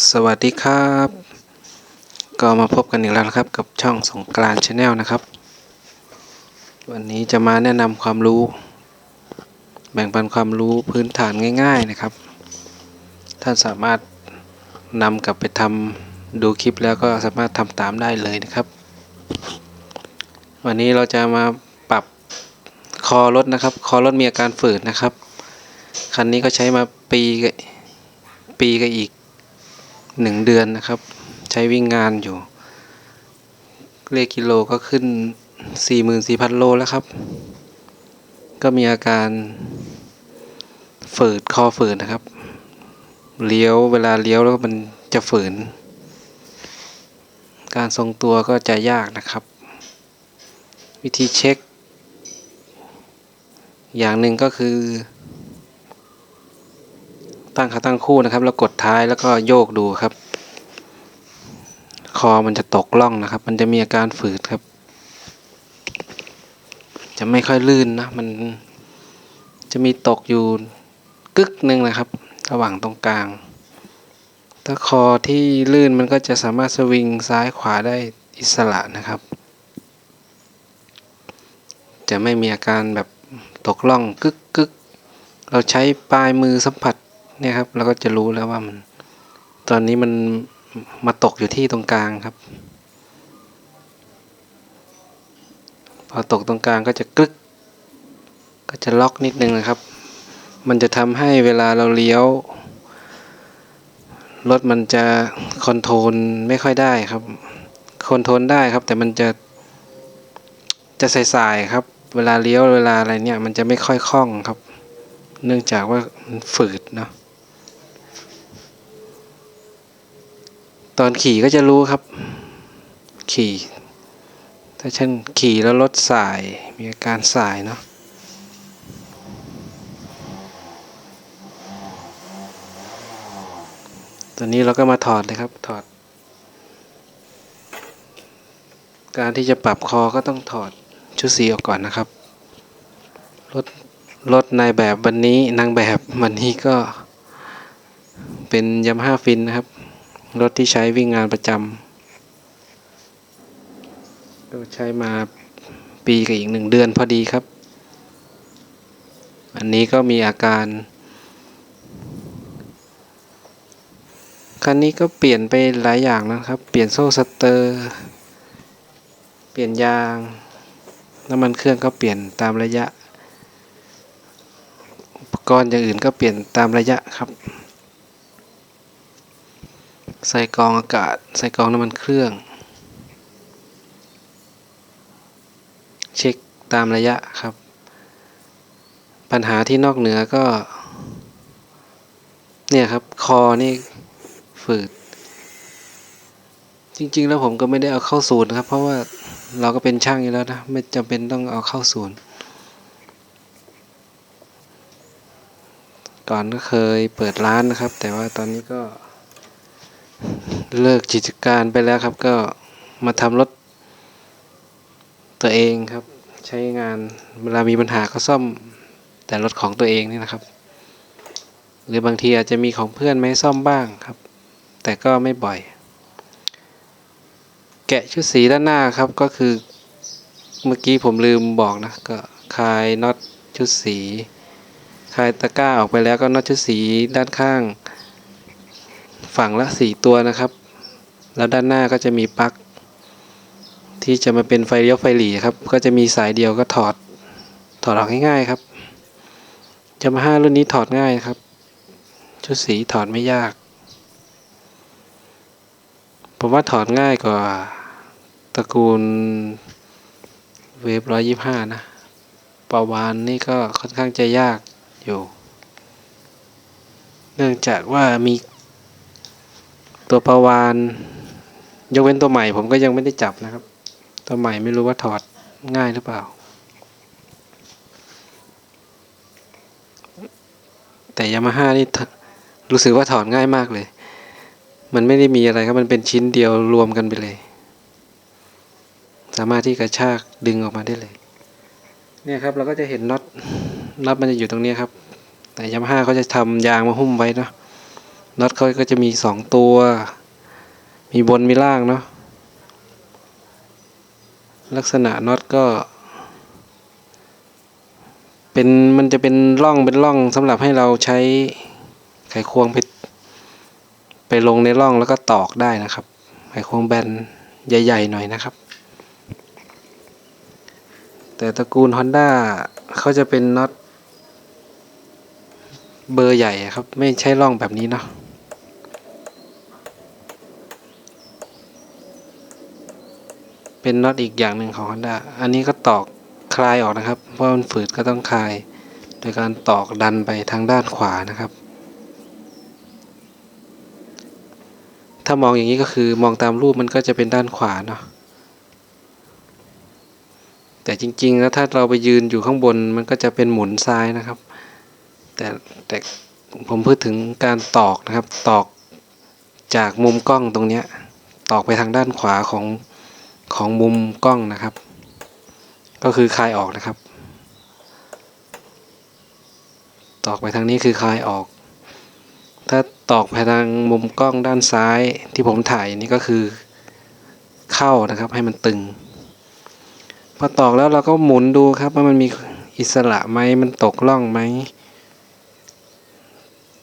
สวัสดีครับ ก็มาพบกันอีกแล้วครับกับช่องสงกรานชาแนลนะครับ วันนี้จะมาแนะนำความรู้ แบ่งปันความรู้พื้นฐานง่าย ๆนะครับ ท่านสามารถนำกลับไปทำดูคลิปแล้วก็สามารถทำตามได้เลยนะครับ วันนี้เราจะมาปรับคอรถนะครับ คอรถมีอาการฝืดนะครับ คันนี้ก็ใช้มาปีกับปีกับอีก หนึ่งเดือนนะครับ ใช้วิ่งงานอยู่ เลขกิโลก็ขึ้น 44,000 โลแล้วครับ ก็มีอาการฝืดคอฝืดนะครับ เลี้ยวเวลาเลี้ยวแล้วมันจะฝืน การทรงตัวก็จะยากนะครับ วิธีเช็ค อย่างหนึ่งก็คือ ตั้งขาตั้งคู่นะครับ แล้วกดท้ายแล้วก็โยกดูครับ คอมันจะตกล่องนะครับ มันจะมีอาการฝืดครับ จะไม่ค่อยลื่นนะ มันจะมีตกอยู่กึกหนึ่งนะครับ ระหว่างตรงกลาง ถ้าคอที่ลื่นมันก็จะสามารถสวิงซ้ายขวาได้อิสระนะครับ จะไม่มีอาการแบบตกล่องกึกกึกเราใช้ปลายมือสัมผัส เนี่ยครับเราก็จะรู้แล้วว่ามัน ตอนนี้มันมาตกอยู่ที่ตรงกลางครับ พอตกตรงกลางก็จะกึก ก็จะล็อกนิดนึงนะครับ มันจะทำให้เวลาเราเลี้ยวรถมันจะคอนโทรลไม่ค่อยได้ครับคอนโทรลได้ครับ แต่มันจะจะใสายๆครับ เวลาเลี้ยวเวลาอะไรเนี่ย มันจะไม่ค่อยคล่องครับ เนื่องจากว่ามันฝืดเนาะ ตอนขี่ก็จะรู้ครับ ขี่ ถ้าเช่นขี่แล้วรถสาย มีอาการสายเนาะตอนนี้เราก็มาถอดเลยครับถอด การที่จะปรับคอก็ต้องถอดชุดสีออกก่อนนะครับรถรถนายแบบวันนี้นางแบบวันนี้ก็เป็นยามาฮ่าฟินนะครับ รถที่ใช้วิ่งงานประจำก็ใช้มาปีกับอีกหนึ่งเดือนพอดีครับ อันนี้ก็มีอาการคันนี้ก็เปลี่ยนไปหลายอย่างนะครับ เปลี่ยนโซ่สเตอร์ เปลี่ยนยาง น้ำมันเครื่องก็เปลี่ยนตามระยะ อุปกรณ์อย่างอื่นก็เปลี่ยนตามระยะครับ ใส่กองอากาศ ใส่กองน้ำมันเครื่อง เช็คตามระยะครับ ปัญหาที่นอกเหนือก็ เนี่ยครับ คอนี่ฝืด จริง ๆ แล้วผมก็ไม่ได้เอาเข้าศูนย์ครับ เพราะว่าเราก็เป็นช่างอยู่แล้วนะ ไม่จำเป็นต้องเอาเข้าศูนย์ ก่อนก็เคยเปิดร้านนะครับ แต่ว่าตอนนี้ก็ เลิกกิจการไปแล้วครับ ก็มาทำรถตัวเองครับ ใช้งานเวลามีปัญหาก็ซ่อมแต่รถของตัวเองนี่นะครับ หรือบางทีอาจจะมีของเพื่อนมาให้ซ่อมบ้างครับ แต่ก็ไม่บ่อย แกะชุดสีด้านหน้าครับก็คือเมื่อกี้ผมลืมบอกนะก็คลายน็อตชุดสีคลายตะกร้าออกไปแล้วก็น็อตชุดสีด้านข้าง ฝั่งละสี่ตัวนะครับ แล้วด้านหน้าก็จะมีปลั๊กที่จะมาเป็นไฟเลี้ยวไฟหลีครับ ก็จะมีสายเดียวก็ถอด ถอดออกง่ายๆครับยามาฮ่ารุ่นนี้ถอดง่ายครับ ชุดสีถอดไม่ยาก ผมว่าถอดง่ายกว่าตระกูลเวฟร้อยยี่ห้านะปาวานนี่ก็ค่อนข้างจะยากอยู่ เนื่องจากว่ามีตัวปาวาน ยกเว้นตัวใหม่ผมก็ยังไม่ได้จับนะครับ ตัวใหม่ไม่รู้ว่าถอดง่ายหรือเปล่า แต่ยามาฮ่านี่รู้สึกว่าถอดง่ายมากเลย มันไม่ได้มีอะไรครับ มันเป็นชิ้นเดียวรวมกันไปเลย สามารถที่กระชากดึงออกมาได้เลย เนี่ยครับเราก็จะเห็นน็อตน็อตมันจะอยู่ตรงนี้ครับ แต่ยามาฮ่าเขาจะทำยางมาหุ้มไว้เนาะน็อตเขาก็จะมีสองตัว มีบนมีล่างเนาะลักษณะน็อตก็ เป็นมันจะเป็นร่องเป็นร่องสำหรับให้เราใช้ไขควงไปไปลงในร่องแล้วก็ตอกได้นะครับ ไขควงแบนใหญ่ ๆ หน่อยนะครับ แต่ตระกูล Honda เขาจะเป็นน็อตเบอร์ใหญ่ครับ ไม่ใช่ร่องแบบนี้เนาะ เป็นน็อตอีกอย่างหนึ่งของ Honda อันนี้ก็ตอกคลายออกนะครับ เพราะมันฝืดก็ต้องคลาย โดยการตอกดันไปทางด้านขวานะครับ ถ้ามองอย่างนี้ก็คือมองตามรูปมันก็จะเป็นด้านขวาเนาะแต่จริงๆ แล้วถ้าเราไปยืนอยู่ข้างบนมันก็จะเป็นหมุนซ้ายนะครับ แต่แต่ผมพูดถึงการตอกนะครับ ตอกจากมุมกล้องตรงนี้ ตอกไปทางด้านขวาของ ของมุมกล้องนะครับ ก็คือคลายออกนะครับ ตอกไปทางนี้คือคลายออก ถ้าตอกไปทางมุมกล้องด้านซ้ายที่ผมถ่ายนี่ก็คือเข้านะครับให้มันตึง พอตอกแล้วเราก็หมุนดูครับว่ามันมีอิสระไหมมันตกล่องไหม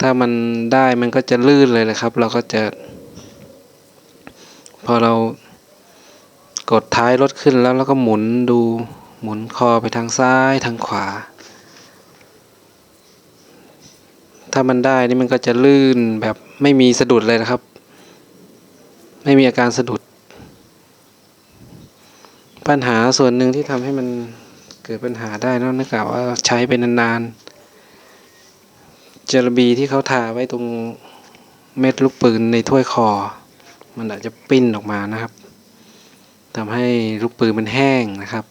ถ้ามันได้มันก็จะลื่นเลยนะครับ เราก็จะ พอเรา กดท้ายรถขึ้นแล้วเราก็หมุนดูหมุนคอไปทางซ้ายทางขวา ถ้ามันได้นี่มันก็จะลื่นแบบไม่มีสะดุดเลยนะครับ ไม่มีอาการสะดุด ปัญหาส่วนหนึ่งที่ทำให้มันเกิดปัญหาได้นอะนึกกล่าวว่าใช้ไปนานๆเจลบีที่เขาทาไว้ตรงเม็ดลูกปืนในถ้วยคอ มันอาจจะปิ้นออกมานะครับ ทำให้ลูกปืนมันแห้งนะครับ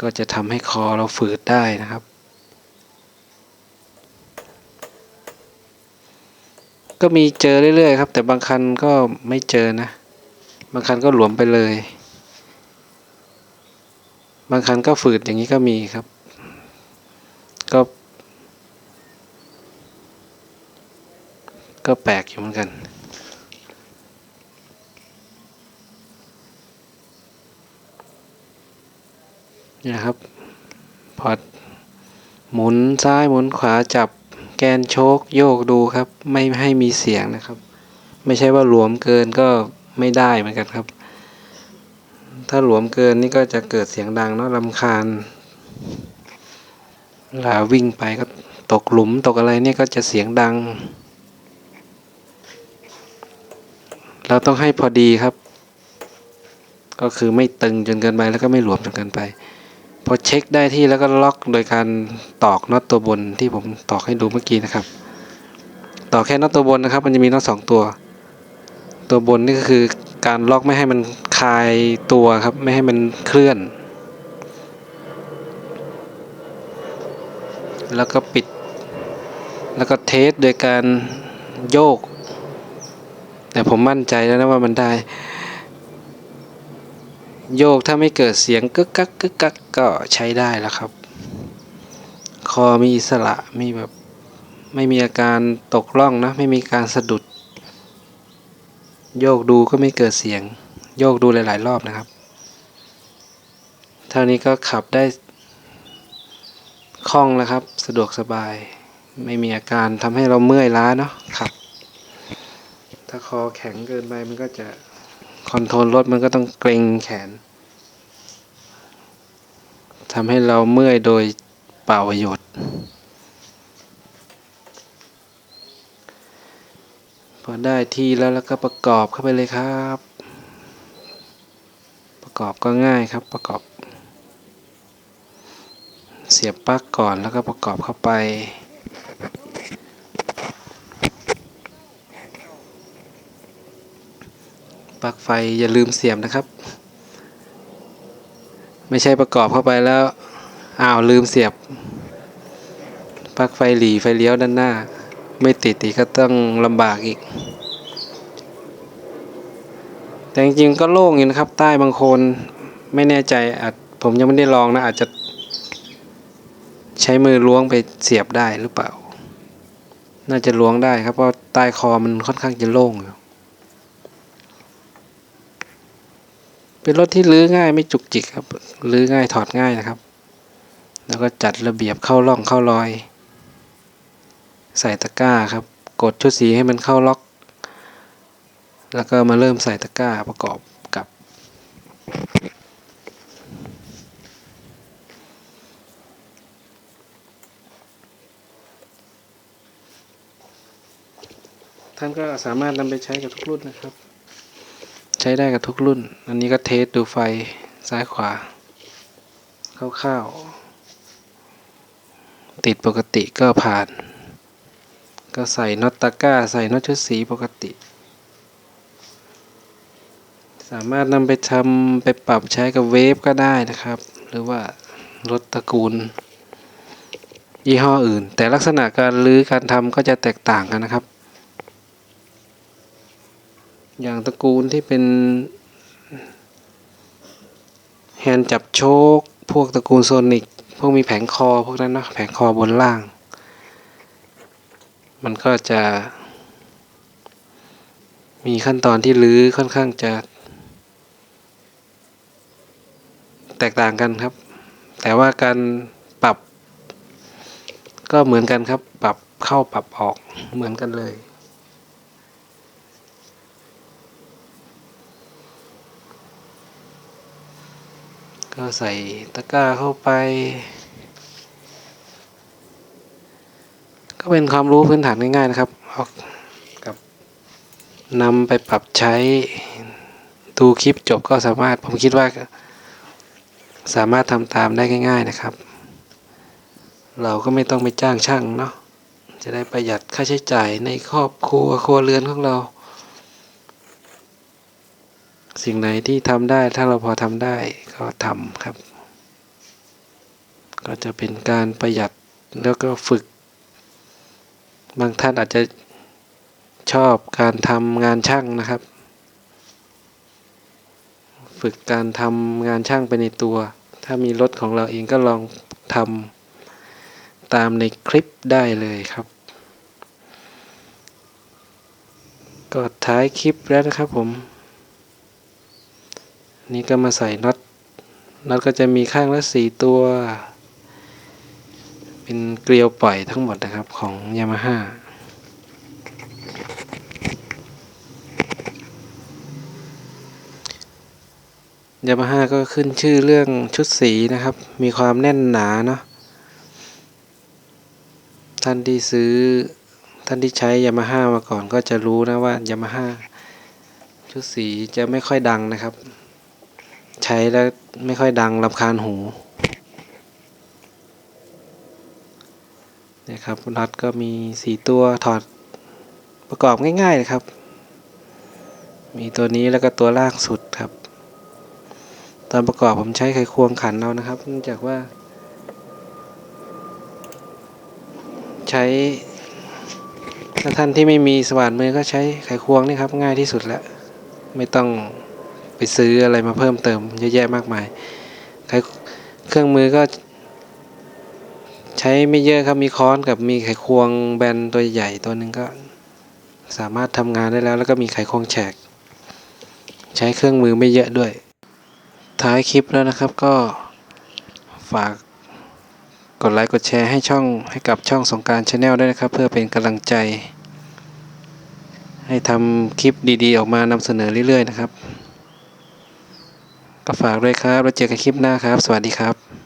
ก็จะทำให้คอเราฝืดได้นะครับ ก็มีเจอเรื่อยๆครับ แต่บางคันก็ไม่เจอนะ บางคันก็หลวมไปเลย บางคันก็ฝืดอย่างนี้ก็มีครับ ก็ก็แปลกอยู่เหมือนกัน นี่ครับพอหมุนซ้ายหมุนขวาจับแกนโชคโยกดูครับ ไม่ให้มีเสียงนะครับ ไม่ใช่ว่าหลวมเกินก็ไม่ได้เหมือนกันครับ ถ้าหลวมเกินนี่ก็จะเกิดเสียงดังเนาะลำคาญเวลาวิ่งไปก็ตกหลุมตกอะไรเนี่ยก็จะเสียงดัง เราต้องให้พอดีครับ ก็คือไม่ตึงจนเกินไปแล้วก็ไม่หลวมจนเกินไป พอเช็คได้ที่แล้วก็ล็อกโดยการตอกน็อตตัวบนที่ผมตอกให้ดูเมื่อกี้นะครับตอกแค่น็อตตัวบนนะครับ มันจะมีน็อตสองตัว ตัวบนนี่ก็คือการล็อกไม่ให้มันคลายตัวครับ ไม่ให้มันเคลื่อน แล้วก็ปิด แล้วก็เทสโดยการโยก แต่ผมมั่นใจแล้วนะว่ามันได้ โยกถ้าไม่เกิดเสียงกึกกักกึกกักก็ใช้ได้แล้วครับ คอมีอิสระมีแบบไม่มีอาการตกล่องนะ ไม่มีการสะดุด โยกดูก็ไม่เกิดเสียง โยกดูหลาย ๆ รอบนะครับเท่านี้ก็ขับได้คล่องแล้วครับ สะดวกสบาย ไม่มีอาการทำให้เราเมื่อยล้าเนาะครับ ถ้าคอแข็งเกินไปมันก็จะ คอนโทรลรถมันก็ต้องเกรงแขนทำให้เราเมื่อยโดยเปล่าประโยชน์ พอได้ที่แล้วแล้วก็ประกอบเข้าไปเลยครับ ประกอบก็ง่ายครับประกอบ เสียบปลั๊กก่อนแล้วก็ประกอบเข้าไป ปลั๊กไฟอย่าลืมเสียบนะครับ ไม่ใช่ประกอบเข้าไปแล้วอ้าวลืมเสียบปลั๊กไฟหลีไฟเลี้ยวด้านหน้า ไม่ติดอีกก็ต้องลำบากอีก แต่จริงๆก็โล่งอยู่นะครับ ใต้บางโคนไม่แน่ใจอาจผมยังไม่ได้ลองนะ อาจจะ ใช้มือล้วงไปเสียบได้หรือเปล่า น่าจะล้วงได้ครับเพราะใต้คอมันค่อนข้างจะโล่งอยู่ เป็นรถที่ลื้อง่ายไม่จุกจิกครับลื้อง่ายถอดง่ายนะครับ แล้วก็จัดระเบียบเข้าร่องเข้ารอย ใส่ตะกร้าครับ กดชุดสีให้มันเข้าล็อก แล้วก็มาเริ่มใส่ตะกร้าประกอบกับท่านก็สามารถนำไปใช้กับทุกรุ่นนะครับ ช้ได้กับทุกรุ่น อันนี้ก็เทสดูไฟซ้ายขวาคร่าวๆติดปกติก็ผ่าน ก็ใส่น็อตตะก้า ใส่น็อตชุดสีปกติ สามารถนำไปทำไปปรับใช้กับเวฟก็ได้นะครับ หรือว่ารถตระกูล ยี่ห้ออื่น แต่ลักษณะการลื้อการทำก็จะแตกต่างกันนะครับ อย่างตระกูลที่เป็น แฮนด์จับโชค พวกตระกูลโซนิก พวกมีแผงคอพวกนั้นนะแผงคอบนล่าง มันก็จะ มีขั้นตอนที่ลื้อค่อนข้างจะ แตกต่างกันครับ แต่ว่าการปรับ ก็เหมือนกันครับ ปรับเข้าปรับออกเหมือนกันเลย ก็ใส่ตะกร้าเข้าไป ก็เป็นความรู้พื้นฐานง่ายๆนะครับเอากับนำไปปรับใช้ดูคลิปจบก็สามารถผมคิดว่า สามารถทำตามได้ง่าย ๆนะครับ เราก็ไม่ต้องไปจ้างช่างเนาะจะได้ประหยัดค่าใช้จ่ายในครอบครัวครัวเรือนของเรา สิ่งไหนที่ทำได้ถ้าเราพอทำได้ก็ทำครับ ก็จะเป็นการประหยัดแล้วก็ฝึก บางท่านอาจจะชอบการทำงานช่างนะครับ ฝึกการทำงานช่างไปในตัว ถ้ามีรถของเราเองก็ลองทำตามในคลิปได้เลยครับก็ท้ายคลิปแล้วนะครับผม นี่ก็มาใส่น็อตน็อตก็จะมีข้างละสี่ตัว เป็นเกลียวปล่อยทั้งหมดนะครับของยามาฮ่ายามาฮ่าก็ขึ้นชื่อเรื่องชุดสีนะครับ มีความแน่นหนาเนาะท่านที่ซื้อท่านที่ใช้ยามาฮ่ามาก่อนก็จะรู้นะว่ายามาฮ่าชุดสีจะไม่ค่อยดังนะครับ ใช้แล้วไม่ค่อยดังรำคาญหูนะครับน็อตก็มีสีตัวถอดประกอบง่ายๆเลยครับ มีตัวนี้แล้วก็ตัวล่างสุดครับ ตอนประกอบผมใช้ไขควงขันเอานะครับเนื่องจากว่า ใช้ถ้าท่านที่ไม่มีสว่านมือก็ใช้ไขควงนี่ครับง่ายที่สุดแล้ว ไม่ต้อง ไปซื้ออะไรมาเพิ่มเติมเยอะแยะมากมาย เครื่องมือก็ ใช้ไม่เยอะครับมีค้อนกับมีไขควงแบนตัวใหญ่ตัวหนึ่งก็ สามารถทำงานได้แล้ว แล้วก็มีไขควงแฉก ใช้เครื่องมือไม่เยอะด้วย ท้ายคลิปแล้วนะครับก็ฝากกดไลค์กดแชร์ให้ช่องให้กับช่องสงการชาแนลด้วยนะครับ เพื่อเป็นกำลังใจ ให้ทำคลิปดีๆ ออกมานำเสนอเรื่อยๆนะครับ ก็ฝากด้วยครับ แล้วเจอกันคลิปหน้าครับ สวัสดีครับ